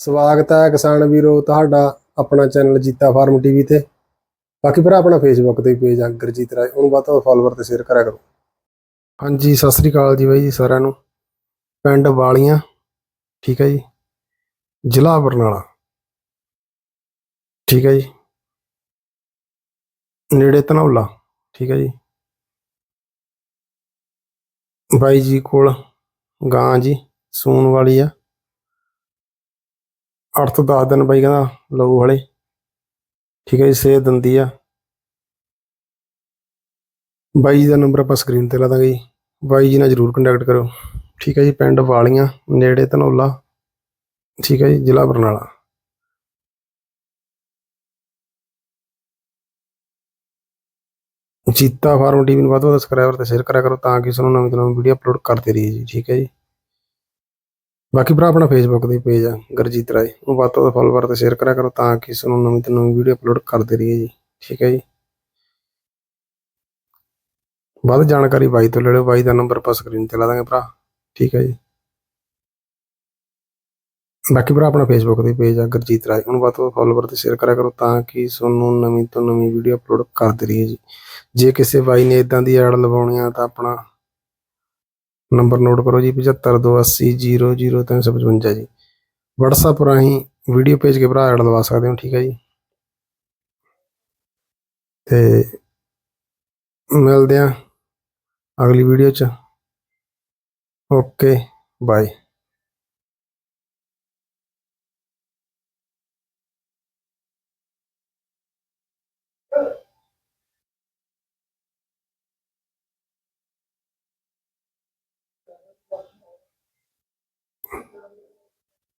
ਸਵਾਗਤ ਹੈ ਕਿਸਾਨ ਵੀਰੋ, ਤੁਹਾਡਾ ਆਪਣਾ ਚੈਨਲ ਜੀਤਾ ਫਾਰਮ ਟੀਵੀ ਤੇ। ਬਾਕੀ ਭਰਾ, ਆਪਣਾ ਫੇਸਬੁੱਕ ਤੇ ਪੇਜ ਆ ਗੁਰਜੀਤ ਰਾਏ, ਉਹਨੂੰ ਵੱਧ ਤੋਂ ਵੱਧ ਤੇ ਸ਼ੇਅਰ ਕਰਿਆ ਕਰੋ। ਹਾਂਜੀ, ਸਤਿ ਸ੍ਰੀ ਅਕਾਲ ਜੀ ਬਾਈ ਜੀ ਸਾਰਿਆਂ ਨੂੰ। ਪਿੰਡ ਵਾਲੀਆਂ, ਠੀਕ ਹੈ ਜੀ। ਜ਼ਿਲ੍ਹਾ ਬਰਨਾਲਾ, ਠੀਕ ਹੈ ਜੀ। ਨੇੜੇ ਧਨੌਲਾ, ਠੀਕ ਹੈ ਜੀ। ਬਾਈ ਜੀ ਕੋਲ ਗਾਂ ਜੀ, ਸੂਣ ਵਾਲੀ ਆ। 8 ਤੋਂ 10 ਦਿਨ ਬਾਈ ਕਹਿੰਦਾ ਲਊ ਹਲੇ। ਠੀਕ ਹੈ ਜੀ ਸੇ ਦੰਦੀ ਆ। ਬਾਈ ਜੀ ਦਾ ਨੰਬਰ ਆਪਾਂ ਸਕਰੀਨ ਤੇ ਲਾ ਦਾਂਗੇ ਜੀ। ਬਾਈ ਜੀ ਨਾਲ ਜਰੂਰ ਕੰਟੈਕਟ ਕਰੋ ਠੀਕ ਹੈ ਜੀ, ਪਿੰਡ ਵਾਲੀਆਂ, ਨੇੜੇ ਧਨੋਲਾ। ਠੀਕ ਹੈ ਜੀ, ਜ਼ਿਲ੍ਹਾ ਬਰਨਾਲਾ। ਜੀਤਾ ਫਾਰਮ ਟੀਵੀ ਨੂੰ ਵੱਧ ਤੋਂ ਵੱਧ ਸਬਸਕ੍ਰਾਈਬਰ ਤੇ ਸ਼ੇਅਰ ਕਰਿਆ ਕਰੋ ਤਾਂ ਕਿ ਇਸ ਨਵੀਂ ਤੋਂ ਨਵੀਂ ਵੀਡੀਓ ਅਪਲੋਡ ਕਰਦੇ ਰਹੀਏ ਜੀ। ਠੀਕ ਹੈ ਜੀ। ਬਾਕੀ ਭਰਾ ਆਪਣਾ ਫੇਸਬੁੱਕ ਦੇ ਪੇਜ ਆ, ਗੁਰਜੀਤ ਰਾਏ। ਉਹ ਵੱਧ ਤੋਂ ਵੱਧ ਫੋਲੋਵਰ ਤੇ ਸ਼ੇਅਰ ਕਰਿਆ ਕਰੋ ਤਾਂ ਕਿ ਇਸ ਨਵੀਂ ਤੋਂ ਨਵੀਂ ਵੀਡੀਓ ਅਪਲੋਡ ਕਰਦੇ ਰਹੀਏ ਜੀ। ਠੀਕ ਹੈ ਜੀ? ਵੱਧ ਜਾਣਕਾਰੀ ਬਾਈ ਤੋਂ ਲੈ ਲਿਓ, ਬਾਈ ਦਾ ਨੰਬਰ ਆਪਾਂ ਸਕਰੀਨ ਤੇ ਲਾ ਦਾਂਗੇ ਭਰਾ। ਠੀਕ ਹੈ ਜੀ? ਬਾਕੀ ਭਰਾ ਆਪਣਾ ਫੇਸਬੁੱਕ ਦੇ ਪੇਜ ਆ, ਗੁਰਜੀਤ ਰਾਏ। ਉਹਨੂੰ ਵੱਧ ਤੋਂ ਵੱਧ ਫੋਲੋਵਰ ਤੇ ਸ਼ੇਅਰ ਕਰਿਆ ਕਰੋ ਤਾਂ ਕਿ ਤੁਹਾਨੂੰ ਨਵੀਂ ਤੋਂ ਨਵੀਂ ਵੀਡੀਓ ਅਪਲੋਡ ਕਰਦੇ ਰਹੀਏ ਜੀ। ਜੇ ਕਿਸੇ ਬਾਈ ਨੇ ਇਦਾਂ ਦੀ ਐਡ ਲਵਾਉਣੀ ਆ ਤਾਂ ਆਪਣਾ ਨੰਬਰ ਨੋਟ ਕਰੋ ਜੀ 7528000355 ਜੀ WhatsApp ਰਾਹੀਂ ਵੀਡੀਓ ਭੇਜ ਕੇ ਭਰਾ ਐਡ ਲਵਾ ਸਕਦੇ ਹੋ ਠੀਕ ਹੈ ਜੀ ਤੇ ਮਿਲਦੇ ਆ ਅਗਲੀ ਵੀਡੀਓ ਚ ਓਕੇ ਬਾਏ